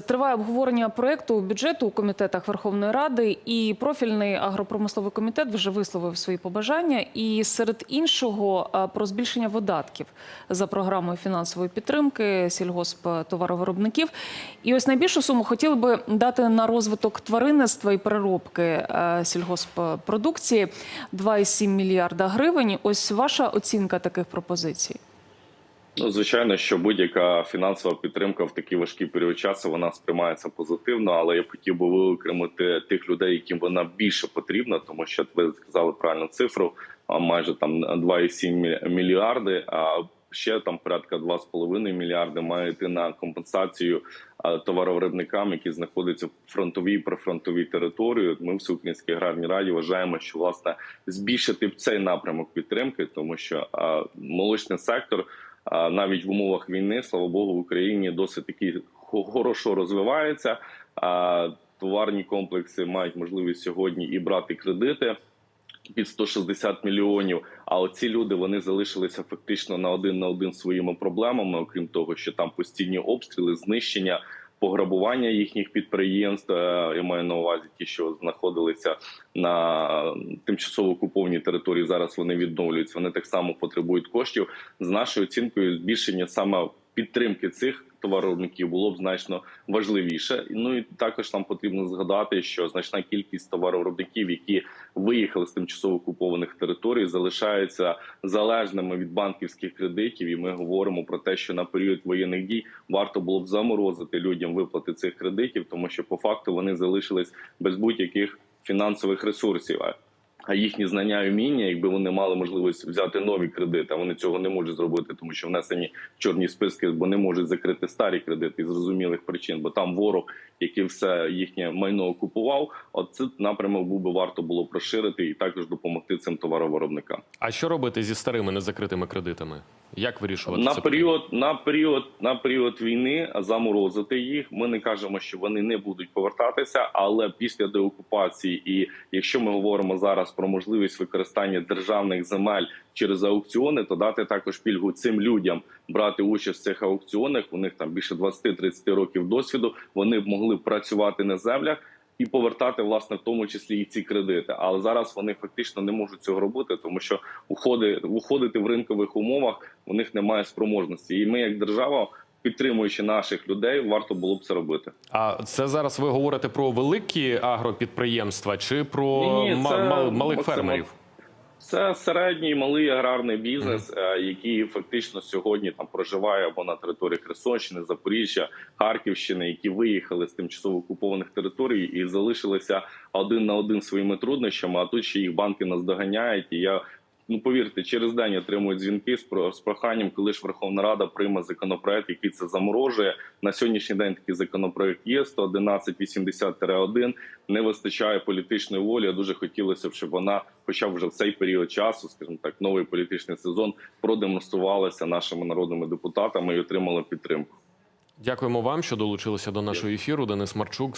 Триває обговорення проекту бюджету у комітетах Верховної Ради, і профільний агропромисловий комітет вже висловив свої побажання. І серед іншого про збільшення видатків за програмою фінансової підтримки сільгосптоваровиробників. І ось найбільшу суму хотіли би дати на розвиток тваринництва і переробки е, сільгосппродукції 2,7 мільярда гривень. Ось ваша оцінка таких пропозицій. Ну, звичайно, що будь-яка фінансова підтримка в такий важкий період часу вона сприймається позитивно, але я хотів би виокремити тих людей, яким вона більше потрібна, тому що ви сказали правильну цифру, майже там 2,7 мільярди. А ще там порядка 2,5 мільярди має йти на компенсацію товаровиробникам, які знаходяться в фронтовій прифронтовій території. Ми в Всеукраїнській аграрній раді вважаємо, що власне збільшити цей напрямок підтримки, тому що молочний сектор. Навіть в умовах війни, слава Богу, в Україні досить таки хорошо розвивається. Товарні комплекси мають можливість сьогодні і брати кредити під 160 мільйонів. А оці люди вони залишилися фактично на один на один своїми проблемами, окрім того, що там постійні обстріли, знищення. Пограбування їхніх підприємств е, я маю на увазі ті, що знаходилися на тимчасово окупованій території. Зараз вони відновлюються. Вони так само потребують коштів. З нашою оцінкою збільшення саме підтримки цих товаровиробників було б значно важливіше. Ну і також нам потрібно згадати, що значна кількість товаровиробників, які виїхали з тимчасово окупованих територій, залишаються залежними від банківських кредитів. І ми говоримо про те, що на період воєнних дій варто було б заморозити людям виплати цих кредитів, тому що по факту вони залишились без будь-яких фінансових ресурсів. А- їхні знання і вміння, якби вони мали можливість взяти нові кредити, а вони цього не можуть зробити, тому що внесені чорні списки, бо не можуть закрити старі кредити з зрозумілих причин, бо там ворог, який все їхнє майно окупував. От цей напрямок був би варто було розширити і також допомогти цим товаровиробникам. А що робити зі старими незакритими кредитами? Як вирішувати на це період на період на період війни заморозити їх. Ми не кажемо, що вони не будуть повертатися, але після деокупації, і якщо ми говоримо зараз про можливість використання державних земель через аукціони, то дати також пільгу цим людям брати участь в цих аукціонах. У них там більше 20-30 років досвіду. Вони б могли працювати на землях. І повертати власне в тому числі і ці кредити, але зараз вони фактично не можуть цього робити, тому що уходи уходити в ринкових умовах у них немає спроможності. І ми, як держава, підтримуючи наших людей, варто було б це робити. А це зараз ви говорите про великі агропідприємства чи про Ні-ні, це мал- малих фермерів? Це середній малий аграрний бізнес, е, який фактично сьогодні там проживає або на території Херсонщини, Запоріжжя, Харківщини, які виїхали з тимчасово окупованих територій і залишилися один на один своїми труднощами. А тут ще їх банки наздоганяють. І я ну повірте, через день отримують дзвінки з з проханням, коли ж Верховна Рада прийме законопроект, який це заморожує. На сьогоднішній день такий законопроект є 111.80-1. Не вистачає політичної волі. Дуже хотілося б, щоб вона, хоча б вже в цей період часу, скажімо так, новий політичний сезон продемонструвалася нашими народними депутатами і отримала підтримку. Дякуємо вам, що долучилися до нашого ефіру. Денис Марчук